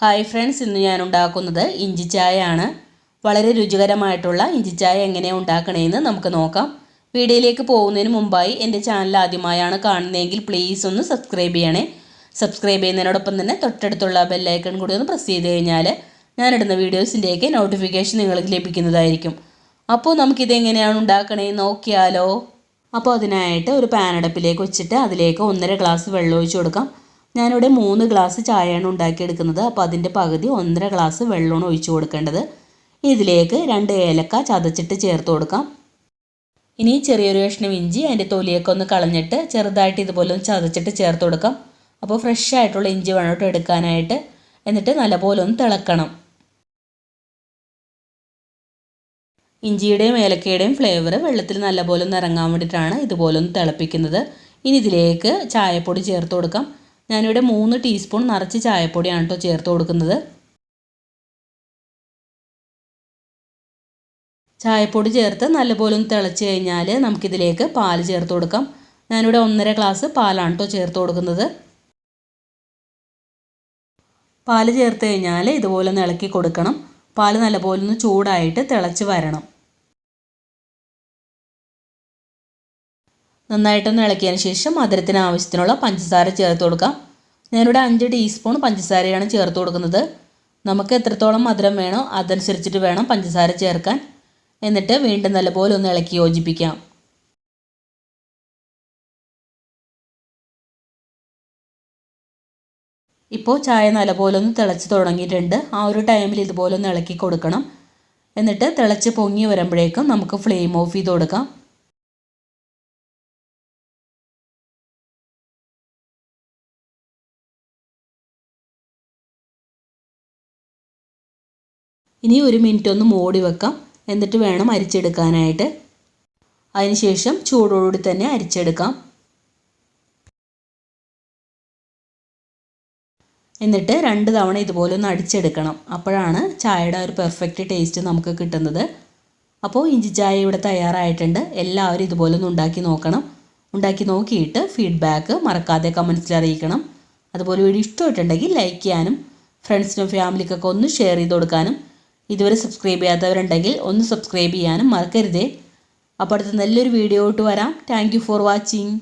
Hi friends ഇന്ന് ഞാൻ ഉണ്ടാക്കുന്നത് ഇഞ്ചി ചായ ആണ് വളരെ രുചികരമായിട്ടുള്ള ഇഞ്ചി ചായ എങ്ങനെയാണ് ഉണ്ടാക്കണേന്ന് നമുക്ക് നോക്കാം. വീഡിയോയിലേക്ക് പോകുന്നതിന് മുമ്പായി എന്റെ ചാനൽ ആദ്യമായാണ് കാണുന്നതെങ്കിൽ പ്ലീസ് ഒന്ന് സബ്സ്ക്രൈബ് ചെയ്യണേ. സബ്സ്ക്രൈബ് ചെയ്യുന്നതിനോടൊപ്പം തന്നെ തൊട്ടടുത്തുള്ള ബെല്ലൈക്കൺ കൂടി ഒന്ന് പ്രസ് ചെയ്ത് കഴിഞ്ഞാൽ ഞാനിടുന്ന വീഡിയോസിന്റെയൊക്കെ നോട്ടിഫിക്കേഷൻ നിങ്ങൾക്ക് ലഭിക്കുന്നതായിരിക്കും. അപ്പോൾ നമുക്കിതെങ്ങനെയാണ് ഉണ്ടാക്കണേ നോക്കിയാലോ. അപ്പോൾ അതിനായിട്ട് ഒരു പാനടപ്പിലേക്ക് വെച്ചിട്ട് അതിലേക്ക് ഒന്നര ഗ്ലാസ് വെള്ളം ഒഴിച്ച് കൊടുക്കാം. ഞാനിവിടെ മൂന്ന് ഗ്ലാസ് ചായയാണ് ഉണ്ടാക്കിയെടുക്കുന്നത്. അപ്പോൾ അതിന്റെ പകുതി ഒന്നര ഗ്ലാസ് വെള്ളമാണ് ഒഴിച്ചു കൊടുക്കേണ്ടത്. ഇതിലേക്ക് രണ്ട് ഏലക്ക ചതച്ചിട്ട് ചേർത്ത് കൊടുക്കാം. ഇനി ചെറിയൊരു കഷ്ണം ഇഞ്ചി അതിന്റെ തൊലിയൊക്കെ ഒന്ന് കളഞ്ഞിട്ട് ചെറുതായിട്ട് ഇതുപോലെ ഒന്ന് ചതച്ചിട്ട് ചേർത്ത് കൊടുക്കാം. അപ്പോൾ ഫ്രഷ് ആയിട്ടുള്ള ഇഞ്ചി വേണോട്ട് എടുക്കാനായിട്ട്. എന്നിട്ട് നല്ലപോലെ ഒന്ന് തിളക്കണം. ഇഞ്ചിയുടെയും ഏലക്കയുടെയും ഫ്ലേവർ വെള്ളത്തിൽ നല്ലപോലെ ഒന്ന് ഇറങ്ങാൻ വേണ്ടിയിട്ടാണ് ഇതുപോലെ ഒന്ന് തിളപ്പിക്കുന്നത്. ഇനി ഇതിലേക്ക് ചായപ്പൊടി ചേർത്ത് കൊടുക്കാം. ഞാനിവിടെ മൂന്ന് ടീസ്പൂൺ നിറച്ച് ചായപ്പൊടിയാണ് കേട്ടോ ചേർത്ത് കൊടുക്കുന്നത്. ചായപ്പൊടി ചേർത്ത് നല്ലപോലെ ഒന്ന് തിളച്ച് കഴിഞ്ഞാൽ നമുക്കിതിലേക്ക് പാൽ ചേർത്ത് കൊടുക്കാം. ഞാനിവിടെ ഒന്നര ഗ്ലാസ് പാലാണ് കേട്ടോ ചേർത്ത് കൊടുക്കുന്നത്. പാൽ ചേർത്ത് കഴിഞ്ഞാൽ ഇതുപോലെ ഒന്ന് ഇളക്കി കൊടുക്കണം. പാൽ നല്ലപോലെ ഒന്ന് ചൂടായിട്ട് തിളച്ച് വരണം. നന്നായിട്ടൊന്ന് ഇളക്കിയതിന് ശേഷം മധുരത്തിന് ആവശ്യത്തിനുള്ള പഞ്ചസാര ചേർത്ത് കൊടുക്കാം. ഞാനിവിടെ അഞ്ച് ടീസ്പൂൺ പഞ്ചസാരയാണ് ചേർത്ത് കൊടുക്കുന്നത്. നമുക്ക് എത്രത്തോളം മധുരം വേണോ അതനുസരിച്ചിട്ട് വേണം പഞ്ചസാര ചേർക്കാൻ. എന്നിട്ട് വീണ്ടും നല്ലപോലെ ഒന്ന് ഇളക്കി യോജിപ്പിക്കാം. ഇപ്പോൾ ചായ നല്ലപോലെ ഒന്ന് തിളച്ച് തുടങ്ങിയിട്ടുണ്ട്. ആ ഒരു ടൈമിൽ ഇതുപോലെ ഒന്ന് ഇളക്കി കൊടുക്കണം. എന്നിട്ട് തിളച്ച് പൊങ്ങി വരുമ്പോഴേക്കും നമുക്ക് ഫ്ലെയിം ഓഫ് ചെയ്ത് കൊടുക്കാം. ഇനി ഒരു മിനിറ്റ് ഒന്ന് മൂടി വെക്കാം. എന്നിട്ട് വേണം അരിച്ചെടുക്കാനായിട്ട്. അതിനുശേഷം ചൂടോടുകൂടി തന്നെ അരിച്ചെടുക്കാം. എന്നിട്ട് രണ്ട് തവണ ഇതുപോലെ ഒന്ന് അടിച്ചെടുക്കണം. അപ്പോഴാണ് ചായയുടെ ഒരു പെർഫെക്റ്റ് ടേസ്റ്റ് നമുക്ക് കിട്ടുന്നത്. അപ്പോൾ ഇഞ്ചി ചായ ഇവിടെ തയ്യാറായിട്ടുണ്ട്. എല്ലാവരും ഇതുപോലെ ഒന്ന് ഉണ്ടാക്കി നോക്കണം. ഉണ്ടാക്കി നോക്കിയിട്ട് ഫീഡ്ബാക്ക് മറക്കാതെ കമൻസിൽ അറിയിക്കണം. അതുപോലെ വീഡിയോ ഇഷ്ടമായിട്ടുണ്ടെങ്കിൽ ലൈക്ക് ചെയ്യാനും ഫ്രണ്ട്സിനും ഫാമിലിക്കൊക്കെ ഒന്ന് ഷെയർ ചെയ്ത് കൊടുക്കാനും ഇതുവരെ സബ്സ്ക്രൈബ് ചെയ്യാത്തവരുണ്ടെങ്കിൽ ഒന്ന് സബ്സ്ക്രൈബ് ചെയ്യാനും മറക്കരുതേ. അപ്പോൾ അടുത്ത നല്ലൊരു വീഡിയോ ആയിട്ട് വരാം. Thank for watching